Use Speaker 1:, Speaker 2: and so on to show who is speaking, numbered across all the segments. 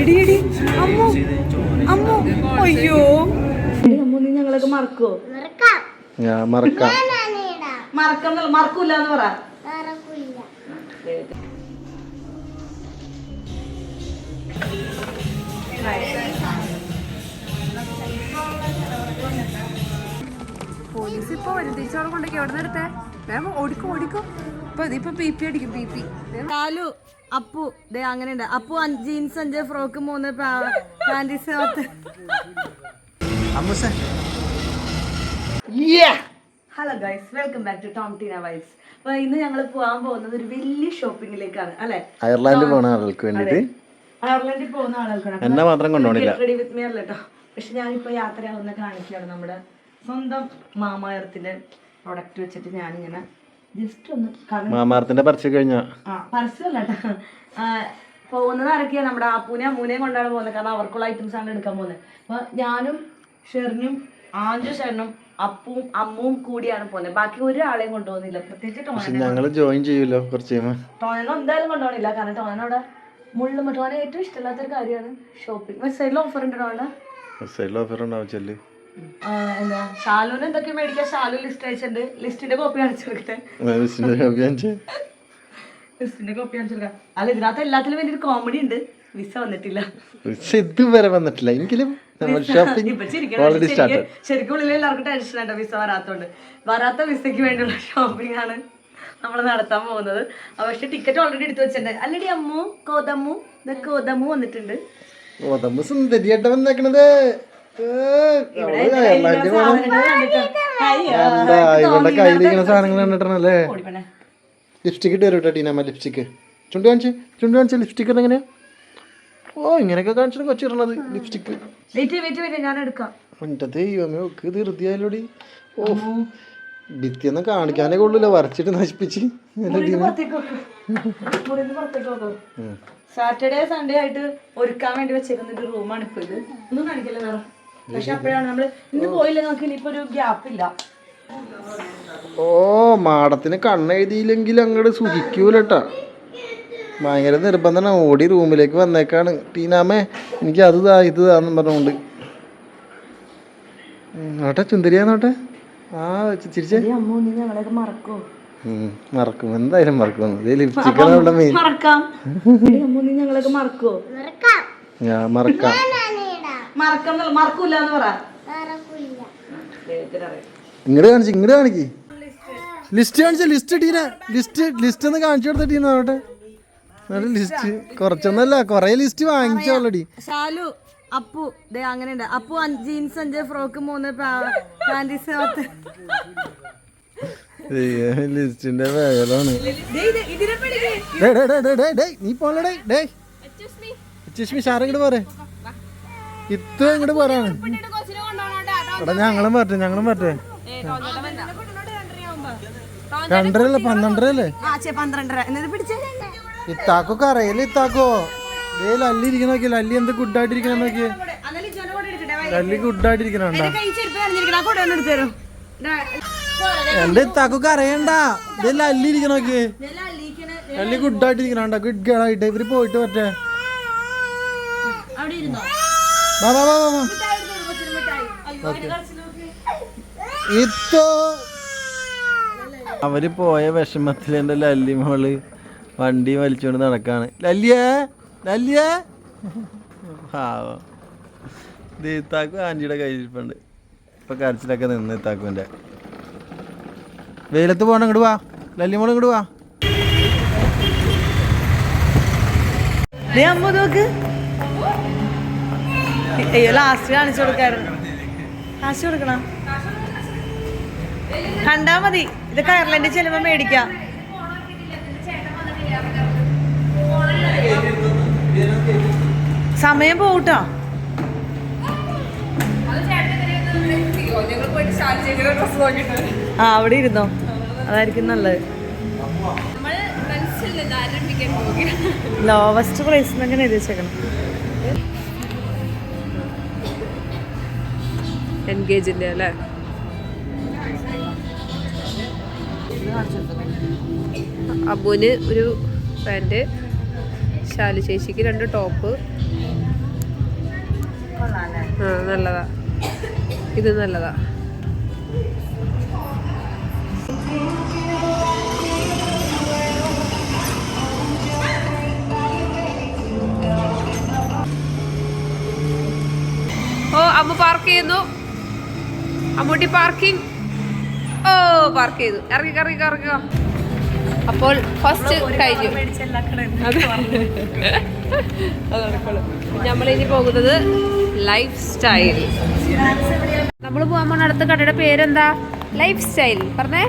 Speaker 1: ഇടി ഇടി. അമ്മു അമ്മു. അയ്യോ. അമ്മു നീ ഞങ്ങളൊക്കെ മറക്കോ.
Speaker 2: ഞാൻ മറക്കാം.
Speaker 1: മറക്കന്നല്ല മറക്കൂല എന്ന് പറ.
Speaker 3: പോലീസ് ഇപ്പൊ വരും തിരിച്ചവിടെ കൊണ്ടൊക്കെ എവിടെ നിന്ന് എടുത്തേ വേഗം ഓടിക്കും ഓടിക്കും. ഇപ്പൊ ഇതിപ്പോ പി പി അടിക്കും പി പി.
Speaker 1: കാലു അപ്പു ദേ അങ്ങനെ ഉണ്ട് അപ്പു ജീൻസ് അഞ്ച് ഫ്രോക്ക് മൂന്ന് പാന്റീസ് പത്ത്. Hello guys welcome back to Tom Teena vibes അപ്പൊ ഇന്ന് ഞങ്ങൾ പോകാൻ പോകുന്നത് ഒരു വലിയ ഷോപ്പിംഗിലേക്കാണ് അല്ലെ?
Speaker 2: അയർലാൻഡിൽ പോണ ആളുകൾക്ക് വേണ്ടിട്ട്
Speaker 1: അയർലൻഡിൽ പോകുന്ന ആളുകൾക്കാണ്.
Speaker 2: എന്നെ മാത്രം കൊണ്ടുപോണില്ല
Speaker 1: റെഡി വിത്ത് മീ അല്ല കേട്ടോ പക്ഷെ ഞാനിപ്പോ യാത്രയാവുന്ന കാണിക്കുകയാണ് നമ്മുടെ സ്വന്തം മാമായത്തിന്റെ പ്രൊഡക്റ്റ് വെച്ചിട്ട് ഞാനിങ്ങനെ ജസ്റ്റ് ഒന്ന്
Speaker 2: മാമാർത്തിന്റെ പറിച്ചു കഴിഞ്ഞ.
Speaker 1: ആ പരസ്യമല്ല പോകുന്നത് ആരൊക്കെയാ? നമ്മുടെ ആപ്പൂനെ അമ്മൂനെയും കൊണ്ടാണ് പോകുന്നത്. കാരണം അവർക്കുള്ള ഐറ്റംസ് ആണ് എടുക്കാൻ പോകുന്നത്. അപ്പൊ ഞാനും ഷെറിനും ആഞ്ചു ഷെറിനും അപ്പും അമ്മും കൂടിയാണ് പോകുന്നത്. ബാക്കി ഒരാളെയും കൊണ്ടുപോകുന്നില്ല. പ്രത്യേകിച്ച്
Speaker 2: ഞങ്ങൾ ജോയിൻ ചെയ്യൂലോ കുറച്ച്
Speaker 1: ടോനോ എന്തായാലും കൊണ്ടുപോകണില്ല. കാരണം ടോനോ അവിടെ മുള്ളും ടോനെ ഏറ്റവും ഇഷ്ടമില്ലാത്തൊരു കാര്യമാണ്. ഷോപ്പിംഗ് സൈഡിൽ ഓഫർ ഉണ്ട്
Speaker 2: അവിടെ ഓഫർ ഉണ്ടാവും ചെല്ല്.
Speaker 1: എന്താ? ഷാലുവിന് എന്തൊക്കെ മേടിക്കാൻ ഷാലു ലിസ്റ്റ് അയച്ചിട്ടുണ്ട്. ലിസ്റ്റിന്റെ കോപ്പി കാണിച്ചു കൊടുക്കട്ടെ. ലിസ്റ്റിന്റെ കോപ്പി കാണിച്ചു? കൊടുക്കാം. അല്ല ഇതിനകത്ത് എല്ലാത്തിലും വലിയൊരു കോമഡി ഉണ്ട്. വിസ വന്നിട്ടില്ല.
Speaker 2: പക്ഷെ ഇതുവരെ വന്നിട്ടില്ല. എങ്കിലും
Speaker 1: ശരിക്കും- ഉള്ളിൽ എല്ലാവർക്കും ടെൻഷൻ വിസ വരാത്തോണ്ട്. വരാത്ത വിസയ്ക്ക് വേണ്ടിയുള്ള ഷോപ്പിംഗ് ആണ് നമ്മൾ നടത്താൻ പോകുന്നത്. പക്ഷെ ടിക്കറ്റ് ഓൾറെഡി എടുത്തു വെച്ചിട്ടുണ്ട്. അല്ലടി അമ്മു കോതമ്മു ഇതൊക്കെ കോതമ്മു വന്നിട്ടുണ്ട്.
Speaker 2: കോതമ്മു സുന്ദരിയായിട്ട് വന്നേക്കണത്. എന്താ ഇവളുടെ കയ്യിലിരിക്കുന്ന സാധനങ്ങൾ കണ്ടിട്ടാണല്ലേ? ലിപ്സ്റ്റിക് ഇട്ട് വരും ടീനമ്മ ലിപ്സ്റ്റിക് ചുണ്ട് കാണിച്ച് ചുണ്ട് കാണിച്ച ലിപ്സ്റ്റിക് എങ്ങനെ ഓ ഇങ്ങനെയൊക്കെ കാണിച്ചിട്ട് കൊച്ചിടണത് ലിപ്സ്റ്റിക് എന്റെ ദൈവമേ ഒക്കെ ധൃതിയായാലോടി ഓ ഭിത്തിയൊന്നും കാണിക്കാനേ കൊള്ളൂല വരച്ചിട്ട് നശിപ്പിച്ച്.
Speaker 1: സാറ്റർഡേ സൺഡേ ആയിട്ട് ഒരുക്കാൻ വേണ്ടി വെച്ചേക്കുന്ന ഒരു റൂമാണ് ഇപ്പൊ ഇത്. ഒന്നും കാണിക്കില്ല വേറെ? പക്ഷെ അപ്പോഴാണ് നമ്മൾ ഇന്ന് പോയില്ല നമുക്ക് ഇനിയിപ്പോ ഒരു ഗ്യാപ്പ് ഇല്ല.
Speaker 2: ഓ മാടത്തിന് കണ്ണെഴുതിയില്ലെങ്കിൽ അങ്ങോട്ട് സുഖിക്കൂലട്ടാ. ഭയങ്കര നിർബന്ധമാണ്. ഓടി റൂമിലേക്ക് വന്നേക്കാണ്. ടീനാമേ എനിക്ക് അത് ഇതാ ഇത് താന്നും പറഞ്ഞുകൊണ്ട് ഉം, നോട്ടെ ചുന്ദരിയാന്നോട്ടെ ആ ചിരിച്ചേ.
Speaker 1: മറക്കോ?
Speaker 2: എന്തായാലും മറക്കും. ലിപ്സ്റ്റിക്കാണ് മെയിൻ
Speaker 1: മറക്കോ.
Speaker 2: ഞാൻ മറക്കാം.
Speaker 1: മറക്കാം മറക്കൂല എന്ന് പറ.
Speaker 2: ഇങ്ങോട്ട് കാണിച്ച് ഇങ്ങോട്ട് കാണിക്ക്. ലിസ്റ്റ്. കാണിച്ച ലിസ്റ്റ് ടീന ലിസ്റ്റ് ലിസ്റ്റ് ഒന്ന് കാണിച്ചു കൊടുത്ത ടീന നല്ല ലിസ്റ്റ് കുറച്ചൊന്നല്ല കൊറേ ലിസ്റ്റ് വാങ്ങിച്ചോളടി ഓൾറെഡി
Speaker 1: ഷാലു അപ്പു ദേ അങ്ങനെയുണ്ട്. അപ്പു ജീൻസ് അഞ്ച് ഫ്രോക്ക് മൂന്ന് പാന്റീസ് പത്ത്.
Speaker 2: ലിസ്റ്റിന്റെ വേഗലാണ് നീ പോലടേ ഡേ ചുഷ്മി ഇങ്ങോട്ട് പോരെ. ഇത്ര ഇങ്ങോട്ട് പോരാണ് എടാ ഞങ്ങളും പറ്റേ ഞങ്ങളും പറ്റേ. രണ്ടരല്ലേ പന്ത്രണ്ടരല്ലേ
Speaker 1: പന്ത്രണ്ടര.
Speaker 2: ഇത്താക്കൊക്കെ അറിയില്ല ഇത്താക്കോ. ഏ ലല്ലി ഇരിക്കണ നോക്കി ലല്ലി എന്ത് ഗുഡായിട്ടിരിക്കണ നോക്കിയേ. ലല്ലി ഗുഡായിട്ടിരിക്കണണ്ട എന്റെ ഇത്താക്കൊക്കെ അറിയണ്ട. ഇത് ലല്ലി ഇരിക്കണ നോക്കിയേ. ലല്ലി ഗുഡായിട്ടിരിക്കണണ്ട ഗുഡ് ഗേൾ ആയിട്ട്. ഇവർ പോയിട്ട് പറ്റേ
Speaker 1: അവിടെ ഇരുന്നോ?
Speaker 2: വാ വാ വാ വാ. വാ ഇത്തോ. അവർ പോയ വിഷമത്തിൽ എന്റെ ലല്ലി മോൾ വണ്ടി വലിച്ചുകൊണ്ട് നടക്കാണ്. ലല്ലിയേ ലല്ലിയേ. പാവം. ദീത്താക്കും ആന്റിയുടെ കയ്യിലിരിപ്പുണ്ട്. ഇപ്പൊ കരച്ചിലൊക്കെ നിന്ന് ഇത്താക്കുവിന്റെ വെയിലത്ത് പോകണം ഇങ്ങോട്ട് വാ. ലല്ലി മോൾ ഇങ്ങോട്ട് വാ.
Speaker 1: ദേ അമ്മ നോക്ക്. അയ്യോ ലാസ്റ്റ് കാണിച്ചു കൊടുക്കായിരുന്നു. കാശ് കൊടുക്കണം? കണ്ടാ മതി. ഇത് കയറലിന്റെ ചെലവ് മേടിക്കാം. സമയം പോകട്ടോ ആ അവിടെ ഇരുന്നോ? അതായിരിക്കും നല്ലത്. ലോവസ്റ്റ് പ്രൈസ് എന്നൊക്കെ എഴുതി വെച്ചേക്കണം.
Speaker 3: എൻഗേജിന്റെ അല്ലേ? അബുവിന് ഒരു പാന്റ് ശാലു ചേച്ചിക്ക് രണ്ട് ടോപ്പ്. ആ നല്ലതാ. ഇത് നല്ലതാ. ഓ അമ്മ പാർക്ക് ചെയ്യുന്നു. അമ്മൂട്ടി പാർക്കിംഗ് ഓ പാർക്ക് ചെയ്തു. ഇറങ്ങി കറങ്ങി ഇറങ്ങിക്കോ അപ്പോൾ ഫസ്റ്റ് കഴിഞ്ഞു. നമ്മളിനി പോകുന്നത് ലൈഫ് സ്റ്റൈൽ നമ്മൾ പോകാൻ പോണ അടുത്ത കടയുടെ പേരെന്താ? ലൈഫ് സ്റ്റൈൽ പറഞ്ഞേ.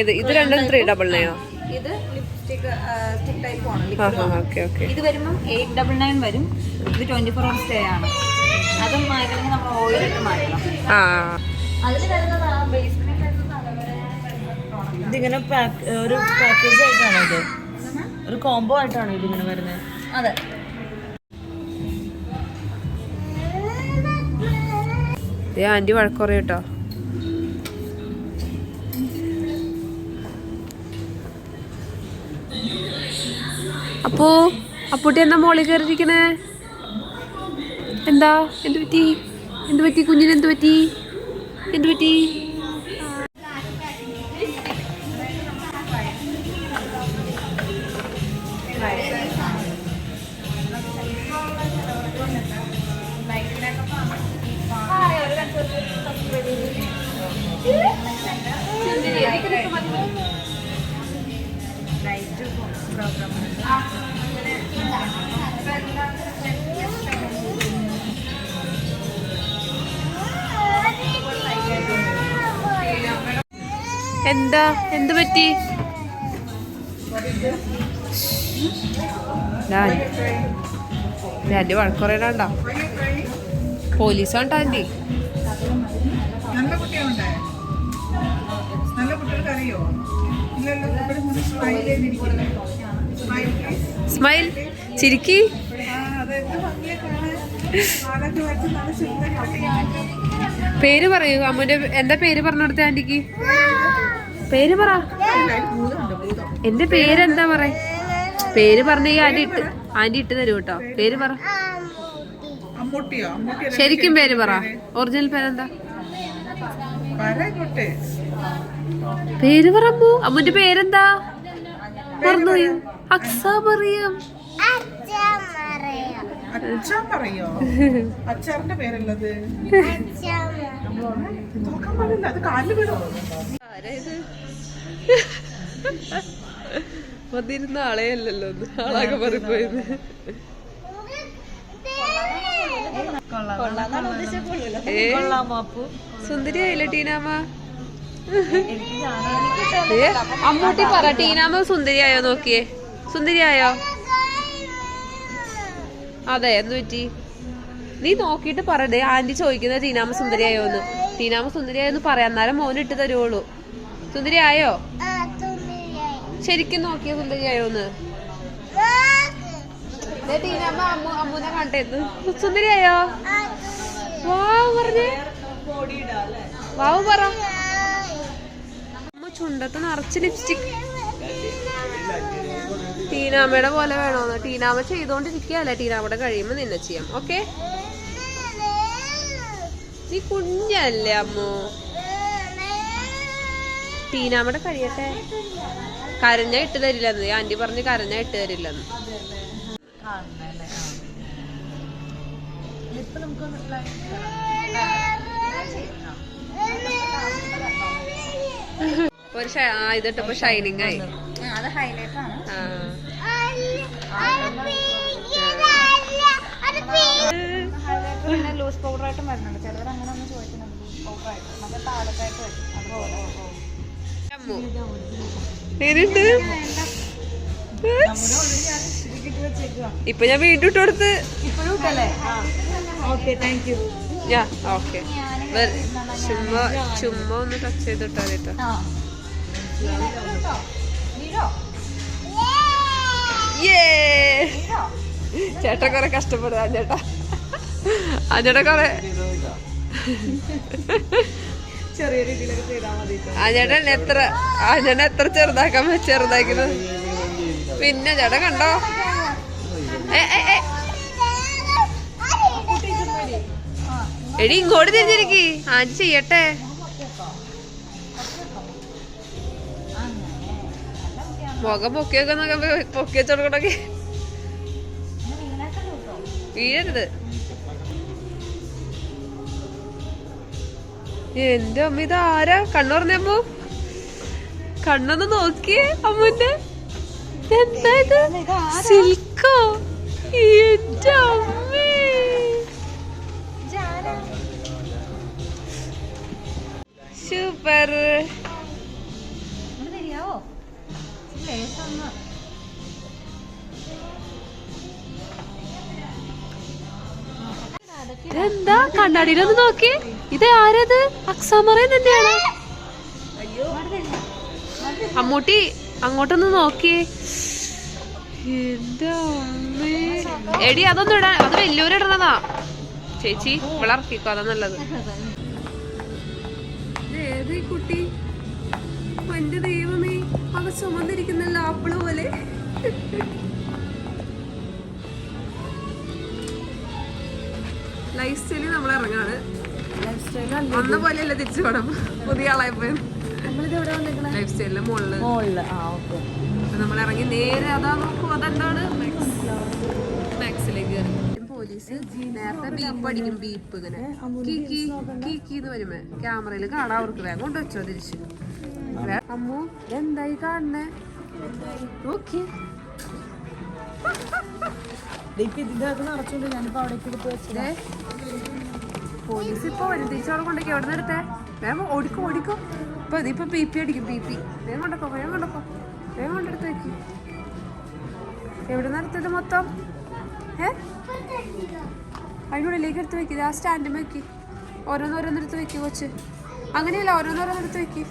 Speaker 3: ഏത്? ഇത് രണ്ടും ത്രീ ഡബിൾ നയനോ
Speaker 4: ഇത് ലിപ്സ്റ്റിക് സ്റ്റിക് ടൈപ്പ് ആണ്. ഇത് വരുമ്പോൾ എയ്റ്റ് ഡബിൾ നയൻ വരും. ഇത് ട്വന്റി ഫോർ അവർ സ്റ്റേ ആണ്. അതും മാറ്റണമെങ്കിൽ നമ്മൾ മാറ്റണം.
Speaker 3: ആ.
Speaker 4: അതിൽ വരുന്നത് ആ ബേസ്മെന്റ്
Speaker 1: ഇതിങ്ങനെ ഒരു പാക്കേജ് ആയിട്ടാണോ ഇത്? ഒരു കോംബോ ആയിട്ടാണോ ഇതിങ്ങനെ വരുന്നത്?
Speaker 4: അതെ.
Speaker 3: ആന്റി വഴക്കുറയും കേട്ടോ. അപ്പോ അപ്പൂട്ടി എന്താ മോളിൽ കയറിയിരിക്കണേ? എന്താ? എന്ത് പറ്റി? എന്ത് പറ്റി കുഞ്ഞിന്? എന്ത് പറ്റി? എന്ത് പറ്റി? എന്താ? എന്ത് പറ്റി? ആന്റി വഴക്കുറയണ്ട പോലീസാണ് ആന്റി
Speaker 5: നല്ല കുട്ടിയുണ്ടേ നല്ല കുട്ടികൾക്ക് അറിയോ? സ്മൈൽ
Speaker 3: ചിരിക്കി. പേര് പറയൂ. അമ്മൂന്റെ എന്താ പേര് പറഞ്ഞു കൊടുത്ത ആന്റിക്ക് പേര് പറ. എന്റെ പേരെന്താ പറ? പേര് പറഞ്ഞ ആന്റി ഇട്ട് ആന്റി ഇട്ട് തരൂ കേട്ടോ. പേര് പറ. ശരിക്കും പേര് പറ. ഒറിജിനൽ പേരെന്താ? പേര് പറ അമ്മു. അമ്മുന്റെ പേരെന്താ? പറഞ്ഞു അക്സ പറയാം
Speaker 5: അച്ഛൻ പറയോ? അച്ചാറിന്റെ പേരല്ലത്. നോക്കാൻ പാടില്ല അത് കാലിൽ വീണു?
Speaker 3: വന്നിരുന്ന ആളെ അല്ലല്ലോ ആളാകെ മാറിപ്പോയത്. സുന്ദരിയായില്ലേ ടീനാമ്മ? ഏ, അമ്മൂട്ടി പറ ടീനാമ സുന്ദരിയായോ നോക്കിയേ? സുന്ദരിയായോ അതെ എന്ത് പറ്റി? നീ നോക്കിയിട്ട് പറയണ്ടേ ആന്റി ചോദിക്കുന്നത് ടീനാമ സുന്ദരിയായോന്ന്. ടീനാമ സുന്ദരിയായെന്ന് പറയാം. അന്നേരം മോന് ഇട്ട് തരുവുള്ളൂ സുന്ദരിയായോ? ശരിക്കും നോക്കിയ സുന്ദരിയായോന്ന്. ദേ ടീനാമ്മ അമ്മു അമ്മൂനെ കണ്ടേന്ന് സുന്ദരിയായോ? വാവ് പറഞ്ഞേ. വാവ് പറ. അമ്മ ചുണ്ടത്ത് നിറച്ച് ലിപ്സ്റ്റിക് ടീനാമ്മയുടെ പോലെ വേണോന്ന്. ടീനാമ്മ ചെയ്തോണ്ടിരിക്കുകയല്ല? ടീനാമ്മയുടെ കഴിയുമ്പോ നിന്നെ ചെയ്യാം. ഓക്കെ നീ കുഞ്ഞല്ലേ അമ്മോ? ടീനാമ്മയുടെ കഴിയട്ടെ. കരഞ്ഞ ഇട്ട് തരില്ലെന്ന്. ആന്റി പറഞ്ഞ് കരഞ്ഞ ഇട്ട് തരില്ലെന്ന്. ഒരു ഇതിട്ടപ്പോ ഷൈനിങ് ആയി.
Speaker 4: അത് ഹൈലൈറ്റ് ആണ്. പിന്നെ ലൂസ് പൗഡറായിട്ടും വരുന്നുണ്ട് ചിലവർ അങ്ങനെ ഒന്ന് ചോദിക്കുന്നുണ്ട് ലൂസ് പൗഡർ ആയിട്ട് മറ്റേ താഴത്തായിട്ട് വരും അതുപോലെ
Speaker 3: അമ്മു. എങ്ങനെയുണ്ട്? ഇപ്പൊ ഞാൻ വീണ്ടും ഇട്ട് കൊടുത്ത്.
Speaker 1: ഓക്കെ
Speaker 3: ചുമ്മാ ചുമ്മാ ഒന്ന് ടച്ച് ചെയ്തിട്ടാ കേട്ടോ
Speaker 4: ആ.
Speaker 3: ചേട്ട കൊറേ കഷ്ടപ്പെടുക ചേട്ടാ അഞ്ചേട്ടാ കുറെ.
Speaker 1: ചെറിയ രീതിയിലൊക്കെ ചെയ്താൽ മതി
Speaker 3: അഞ്ചേട്ടൻ എത്ര അഞ്ചേട്ടൻ എത്ര ചെറുതാക്കാൻ ചെറുതാക്കുന്നത് പിന്നെ ചേട്ട കണ്ടോ? എടി ഇങ്ങോട്ട് തിരിഞ്ഞിരിക്കി. ആഞ്ചി ചെയ്യട്ടെ. മുഖം പൊക്കി വെക്കുന്നൊക്കെ പൊക്കി വെച്ചോടക്കണൊക്കെ വീഴരുത്. എന്റെ അമ്മ ഇത് ആരാ കണ്ണു പറഞ്ഞപ്പോ കണ്ണൊന്ന് നോക്കിയേ അമ്മന്റെ. എന്താ ഇത്? സിൽക്കോ? എന്റെ അമ്മേ. സൂപ്പർ.
Speaker 4: ലേശൊന്ന്
Speaker 3: എന്താ കണ്ണാടിയിലൊന്ന് നോക്കി. ഇത് ആരത്? അക്സാമറേ തന്നെയാണ്? അമ്മൂട്ടി അങ്ങോട്ടൊന്ന് നോക്കി. എടി അതൊന്നും ഇടാ അത് വലിയൊരു ഇടണതാ ചേച്ചി വിളർക്കിക്കോ അതാ നല്ലത്. ഏത് കുട്ടി? അവ ചുമന്നിരിക്കുന്നല്ലോ ആപ്പിൾ പോലെ. ലൈഫ് സ്റ്റൈലിൽ നമ്മൾ ഇറങ്ങാണ്. അന്ന പോലെയല്ല തിരിച്ചു പോണം. പുതിയ ആളായപ്പോ ലൈഫ് സ്റ്റൈലിന്റെ
Speaker 1: മുകളിൽ
Speaker 3: നമ്മൾ ഇറങ്ങി നേരെ അതാ നോക്കൂ അതെന്താണ്? മാക്സിലേക്ക് പോലീസ് നേരത്തെ ബീപ്പ് അടിക്കും ബീപ്പ് ഇങ്ങനെ. കീ കീ വരുമ്പോ ക്യാമറയിൽ കാണാൻ അവർക്ക് വേഗം കൊണ്ട് വെച്ചോ തിരിച്ച്. അമ്മു എന്തായി കാണണേ നോക്കി. പോലീസ് ഇപ്പൊ വരും കൊണ്ടൊക്കെ എവിടെ എടുത്തേ? വേഗം ഓടിക്കും ഓടിക്കും. ഇപ്പൊ ഇതിപ്പോ പി പി അടിക്കും പി പി. വേഗം കൊണ്ടക്കോ വേഗം കൊണ്ടക്കോ. വേഗം കൊണ്ടെടുത്ത് വെക്കി. എവിടെ നിന്ന് എടുത്തത് മൊത്തം? ഏ? അതിനുള്ളിലേക്ക് എടുത്ത് വെക്കി. ആ സ്റ്റാൻഡിൽ വെക്കി ഓരോന്നോരോന്നെടുത്ത് വെക്കി കൊച്ച്. അങ്ങനെയല്ല ഓരോന്നോരോന്നെടുത്ത് വെക്ക്.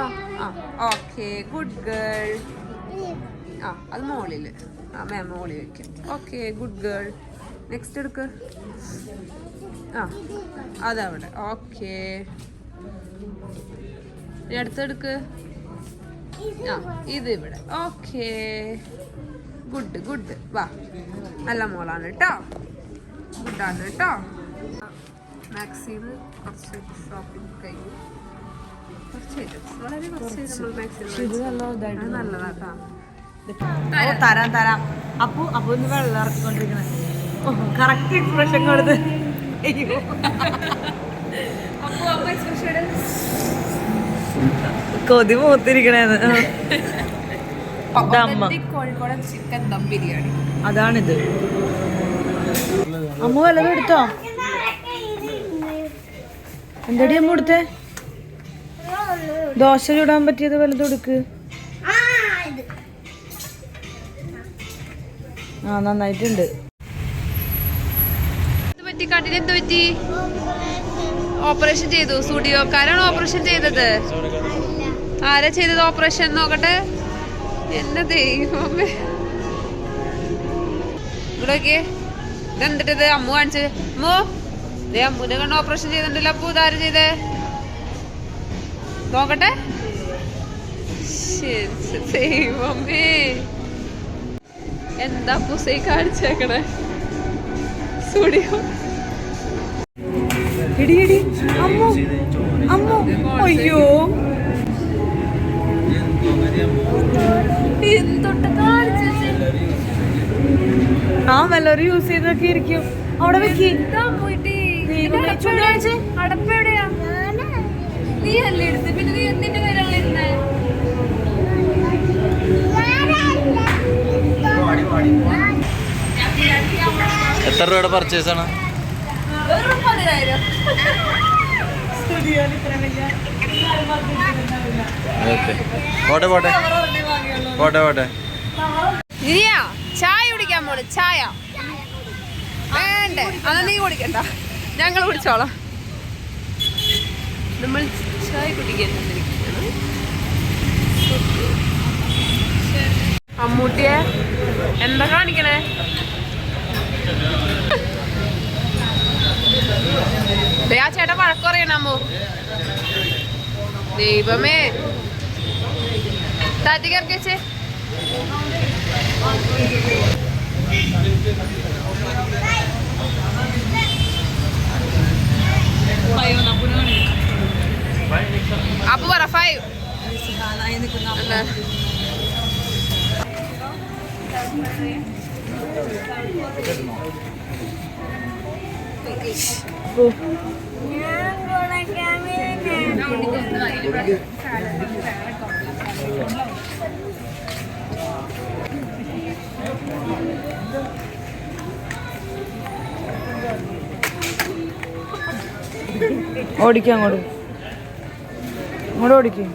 Speaker 3: ആ ആ ഓക്കെ ഗുഡ് ഗേൾ ആ അത് മോളിൽ ആ മാം മോളിൽ വെക്കും. ഓക്കെ ഗുഡ് ഗേൾ നെക്സ്റ്റ് എടുക്ക്. ആ അതവിടെ. ഓക്കെ. അടുത്തെടുക്ക് ആ ഇത് ഇവിടെ. ഓക്കെ. ഗുഡ് ഗുഡ് വാ. നല്ല മോളാണ് കേട്ടോ ഗുഡാണ് കേട്ടോ മാക്സിമം കുറച്ച് ഷോപ്പിംഗ് കഴിഞ്ഞു.
Speaker 1: തരാം തരാം. അപ്പു അപ്പു ഇന്ന് വെള്ളം ഇറക്കിക്കൊണ്ടിരിക്കണേ കറക്റ്റ് എക്സ്പ്രഷൻ കൊടുത്ത്. കൊതി മൂത്തിരിക്കണേന്ന്.
Speaker 3: കോഴിക്കോടൻ ചിക്കൻ ദം ബിരിയാണി.
Speaker 1: അതാണിത്. അമ്മ വല്ലതും എടുത്തോ? എന്തടി അമ്മ എടുത്തേ? ദോശ ചൂടാൻ പറ്റിയത് വലുത് കൊടുക്ക്. ആ നന്നായിട്ടുണ്ട്.
Speaker 3: എന്ത് പറ്റി? ഓപ്പറേഷൻ ചെയ്തു. സ്റ്റുഡിയോക്കാരാണ് ഓപ്പറേഷൻ ചെയ്തത്. ആരാ ചെയ്തത് ഓപ്പറേഷൻ? നോക്കട്ടെ. എന്റെ ദൈവമേ. ഇവിടെ നോക്കിയേ. ഇതെന്തിട്ടത്? അമ്മു കാണിച്ചത്. അമ്മു ദേ അമ്മുനെ കണ്ട് ഓപ്പറേഷൻ ചെയ്തിട്ടുണ്ടല്ലോ. അപ്പു ഇതാരും ചെയ്തേ? നോക്കട്ടെ? ദൈവമേ. എന്താ പുസൈ കാണിച്ചേക്കണേ? സ്റ്റുഡിയോ
Speaker 1: ഇടി ഇടി അമ്മോ അമ്മു അയ്യോ. ആ വല്ലവരും യൂസ് ചെയ്തൊക്കെ ഇരിക്കും. അവിടെ വെക്കി. ചൂടാണിച്ച്
Speaker 3: അടപ്പെവിടെയാ നീ അല്ലേ എടുത്ത്? പിന്നെ നീ നിന്റെ കയ്യിലുള്ള ഇരുന്നേ?
Speaker 2: എത്ര രൂപയുടെ പർച്ചേസ് ആണ്? ഓക്കെ പോട്ടെ പോട്ടെ. പോട്ടെ പോട്ടെ.
Speaker 3: ചായ കുടിക്കാൻ പോണ് ചായ. വേണ്ടേ? അത് നീ കുടിക്കണ്ട. ഞങ്ങൾ കുടിച്ചോളാം. നമ്മൾ ചായ കുടിക്കാൻ വന്നിരിക്കുകയാണ്. അമ്മൂട്ടിയെ എന്താ കാണിക്കണേ? ആ ചേട്ടൻ വഴക്ക് പറയണ അമ്മു. ദൈവമേ. താറ്റി കറക്കിച്ചേ അപ്പൊ പറ ഫൈവ്.
Speaker 1: ഓടിക്കാം അങ്ങോട്ട്. ഇങ്ങോട്ട് ഓടിക്കും.